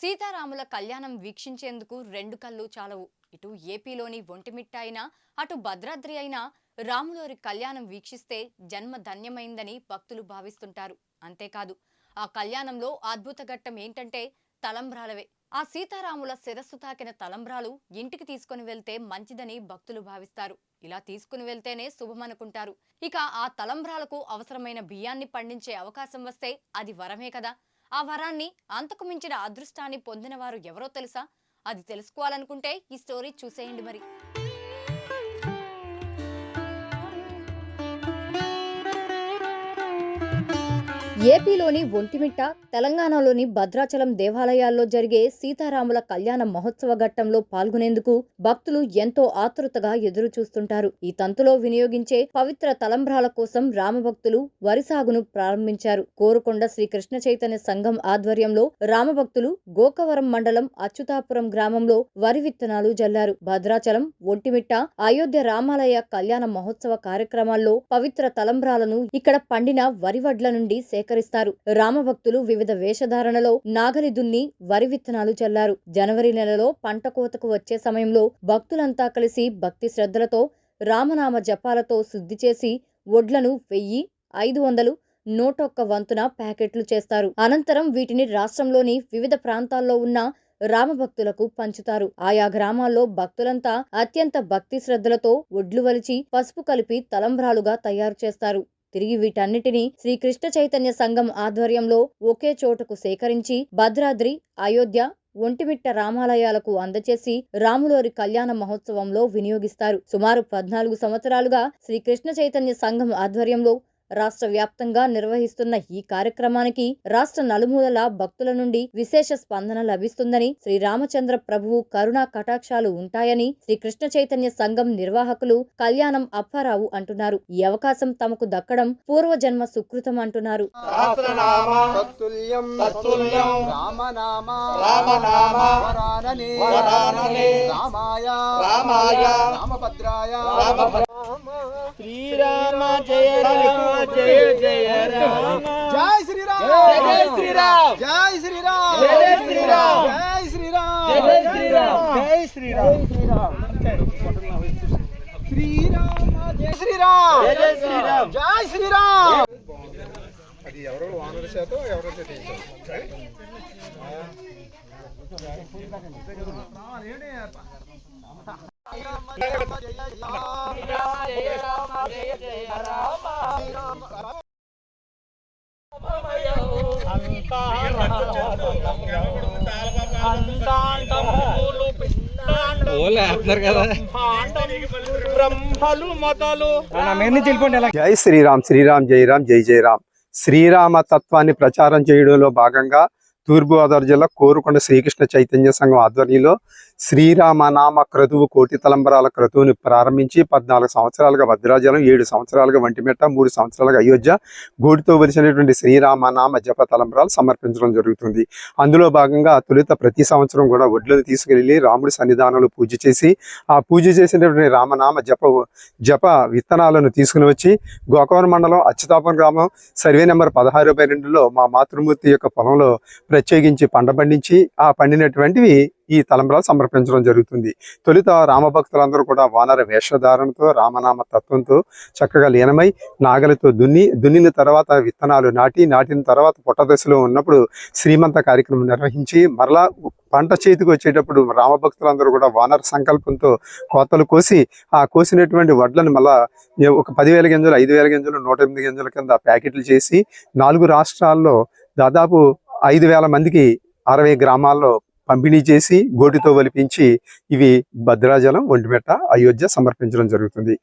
సీతారాముల కళ్యాణం వీక్షించేందుకు రెండు కళ్ళు చాలవు. ఇటు ఏపీలోని ఒంటిమిట్ట అయినా అటు భద్రాద్రి అయినా రాములోరి కళ్యాణం వీక్షిస్తే జన్మ ధన్యమైందని భక్తులు భావిస్తుంటారు. అంతేకాదు ఆ కళ్యాణంలో అద్భుత ఘట్టం ఏంటంటే తలంబ్రాలవే. ఆ సీతారాముల శిరస్సు తాకిన తలంబ్రాలు ఇంటికి తీసుకుని వెళ్తే మంచిదని భక్తులు భావిస్తారు. ఇలా తీసుకుని వెళ్తేనే శుభమనుకుంటారు ఇక ఆ తలంబ్రాలకు అవసరమైన బియ్యాన్ని పండించే అవకాశం వస్తే అది వరమే కదా. ఆ వరాన్ని అంతకు మించిన అదృష్టాన్ని పొందిన వారు ఎవరో తెలుసా? అది తెలుసుకోవాలనుకుంటే ఈ స్టోరీ చూసేయండి మరి. ఏపీలోని ఒంటిమిట్ట తెలంగాణలోని భద్రాచలం దేవాలయాల్లో జరిగే సీతారాముల కళ్యాణ మహోత్సవ ఘట్టంలో పాల్గొనేందుకు భక్తులు ఎంతో ఆతృతగా ఎదురు చూస్తుంటారు ఈ తంతులో వినియోగించే పవిత్ర తలంబ్రాల కోసం రామభక్తులు వరి సాగును ప్రారంభించారు. కోరుకొండ శ్రీ కృష్ణ చైతన్య సంఘం ఆధ్వర్యంలో రామభక్తులు గోకవరం మండలం అచ్యుతాపురం గ్రామంలో వరి విత్తనాలు జల్లారు. భద్రాచలం ఒంటిమిట్ట అయోధ్య రామాలయ కళ్యాణ మహోత్సవ కార్యక్రమాల్లో పవిత్ర తలంబ్రాలను ఇక్కడ పండిన వరి వడ్ల నుండి సేకరిస్తారు రామభక్తులు వివిధ వేషధారణలో నాగలి దున్ని వరి విత్తనాలు చల్లారు. జనవరి నెలలో పంట కోతకు వచ్చే సమయంలో భక్తులంతా కలిసి భక్తి శ్రద్ధలతో రామనామ జపాలతో శుద్ధి చేసి వడ్లను వెయ్యి ఐదు వందలు నూటొక్క వంతున ప్యాకెట్లు చేస్తారు. అనంతరం వీటిని రాష్ట్రంలోని వివిధ ప్రాంతాల్లో ఉన్న రామభక్తులకు పంచుతారు. ఆయా గ్రామాల్లో భక్తులంతా అత్యంత భక్తి శ్రద్ధలతో ఒడ్లు వలిచి పసుపు కలిపి తలంబ్రాలుగా తయారు చేస్తారు. తిరిగి వీటన్నిటిని శ్రీకృష్ణ చైతన్య సంఘం ఆధ్వర్యంలో ఒకే చోటకు సేకరించి భద్రాద్రి అయోధ్య ఒంటిమిట్ట రామాలయాలకు అందచేసి రాములోరి కళ్యాణ మహోత్సవంలో వినియోగిస్తారు. సుమారు పద్నాలుగు సంవత్సరాలుగా శ్రీకృష్ణ చైతన్య సంఘం ఆధ్వర్యంలో రాష్ట్ర వ్యాప్తంగా నిర్వహిస్తున్న ఈ కార్యక్రమానికి రాష్ట్ర నలుమూలల భక్తుల నుండి విశేష స్పందన లభిస్తుందని శ్రీరామచంద్ర ప్రభువు కరుణా కటాక్షాలు ఉంటాయని శ్రీ కృష్ణ చైతన్య సంఘం నిర్వాహకులు కళ్యాణం అప్పారావు అంటున్నారు. ఈ అవకాశం తమకు దక్కడం పూర్వజన్మ సుకృతం అంటున్నారు. సహస్రనామ తత్తుల్యం తత్తుల్యం రామనామ రామనామ వరాననే వరాననే రామాయ రామాయ రామభద్రాయ రామభద్ర- శ్రీరామ జయ రామ జయ జయ రామ జై శ్రీరామ్ జై శ్రీరామ్ జై శ్రీరామ్ జై శ్రీరామ్ జై శ్రీరామ్ జై శ్రీరామ్ జై శ్రీరామ్ శ్రీరామ జై శ్రీరామ్ జై శ్రీరామ్ జై శ్రీరామ్ అది ఎవరో వానర శాతం ఎవరో చేశారు బ్రహ్మలు మొదలు జై శ్రీరామ్ శ్రీరామ్ జై రామ్ జై జై రామ్. శ్రీరామ తత్వాన్ని ప్రచారం చేయడంలో భాగంగా తూర్పుగోదావరి జిల్లా కోరుకొండ శ్రీకృష్ణ చైతన్య సంఘం ఆధ్వర్యంలో శ్రీరామ నామ క్రతువు కోటి తలంబరాల క్రతువుని ప్రారంభించి పద్నాలుగు సంవత్సరాలుగా భద్రాచలం ఏడు సంవత్సరాలుగా వంటిమెట్ట మూడు సంవత్సరాలుగా అయోధ్య గోటితో వెలిసినటువంటి శ్రీరామ నామ జప తలంబరాలు సమర్పించడం జరుగుతుంది. అందులో భాగంగా తొలుత ప్రతి సంవత్సరం కూడా వడ్లను తీసుకెళ్ళి రాముడి సన్నిధానంలో పూజ చేసి ఆ పూజ చేసినటువంటి రామనామ జప జప విత్తనాలను తీసుకుని వచ్చి గోకవరం మండలం అచ్యుతాపురం గ్రామం సర్వే నెంబర్ పదహారు బై రెండులో మా మాతృమూర్తి యొక్క పొలంలో ప్రత్యేకించి పంట పండించి ఆ పండినటువంటివి ఈ తలంబ్రాలు సమర్పించడం జరుగుతుంది. తొలుత రామభక్తులందరూ కూడా వానర వేషధారణతో రామనామ తత్వంతో చక్కగా లీనమై నాగలితో దున్ని దున్నిన తర్వాత విత్తనాలు నాటి నాటిన తర్వాత పుట్ట దశలో ఉన్నప్పుడు శ్రీమంత కార్యక్రమం నిర్వహించి మరలా పంట చేతికి వచ్చేటప్పుడు రామభక్తులందరూ కూడా వానర సంకల్పంతో కోతలు కోసి ఆ కోసినటువంటి వడ్లను మళ్ళా ఒక పదివేల గింజలు ఐదు వేల గింజలు నూట ఎనిమిది గింజల కింద ప్యాకెట్లు చేసి నాలుగు రాష్ట్రాల్లో దాదాపు ఐదు వేల మందికి అరవై గ్రామాల్లో పంపిణీ చేసి గోటితో వలిపించి ఇవి భద్రాచలం ఒంటిమెట్ట అయోధ్య సమర్పించడం జరుగుతుంది.